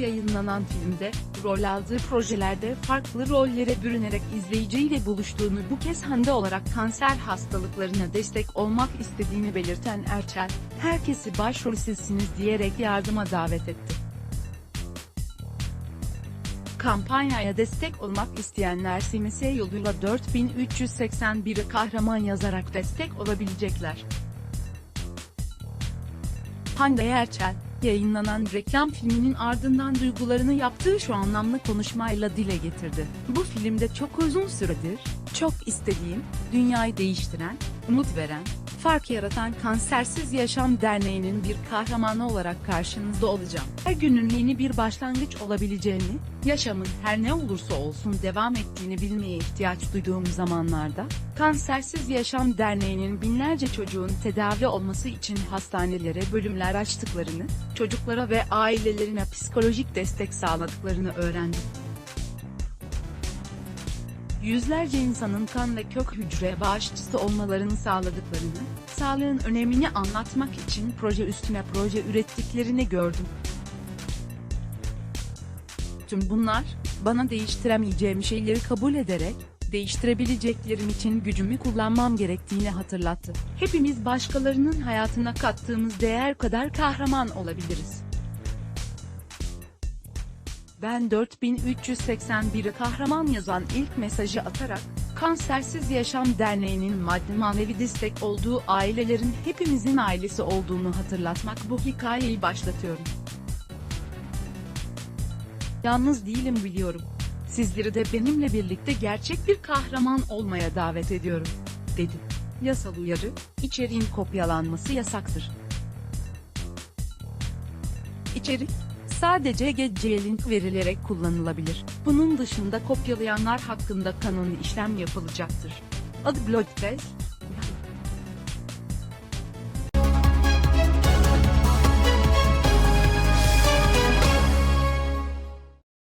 yayınlanan filmde, rol aldığı projelerde farklı rollere bürünerek izleyiciyle buluştuğunu bu kez Hande olarak kanser hastalıklarına destek olmak istediğini belirten Erçel, herkesi başrol sizsiniz diyerek yardıma davet etti. Kampanyaya destek olmak isteyenler SMS yoluyla 4381'i kahraman yazarak destek olabilecekler. Hande Erçel, yayınlanan reklam filminin ardından duygularını yaptığı şu anlamlı konuşmayla dile getirdi. Bu filmde çok uzun süredir, çok istediğim, dünyayı değiştiren, umut veren, fark yaratan Kansersiz Yaşam Derneği'nin bir kahramanı olarak karşınızda olacağım. Her günün yeni bir başlangıç olabileceğini, yaşamın her ne olursa olsun devam ettiğini bilmeye ihtiyaç duyduğum zamanlarda, Kansersiz Yaşam Derneği'nin binlerce çocuğun tedavi olması için hastanelere bölümler açtıklarını, çocuklara ve ailelerine psikolojik destek sağladıklarını öğrendim. Yüzlerce insanın kan ve kök hücre bağışçısı olmalarını sağladıklarını, sağlığın önemini anlatmak için proje üstüne proje ürettiklerini gördüm. Tüm bunlar, bana değiştiremeyeceğim şeyleri kabul ederek, değiştirebileceklerim için gücümü kullanmam gerektiğini hatırlattı. Hepimiz başkalarının hayatına kattığımız değer kadar kahraman olabiliriz. Ben 4381'i kahraman yazan ilk mesajı atarak, Kansersiz Yaşam Derneği'nin maddi manevi destek olduğu ailelerin hepimizin ailesi olduğunu hatırlatmak bu hikayeyi başlatıyorum. Yalnız değilim biliyorum. Sizleri de benimle birlikte gerçek bir kahraman olmaya davet ediyorum, dedi. Yasal uyarı, içeriğin kopyalanması yasaktır. İçerik, sadece geceye link verilerek kullanılabilir. Bunun dışında kopyalayanlar hakkında kanuni işlem yapılacaktır. Adı Blogtest,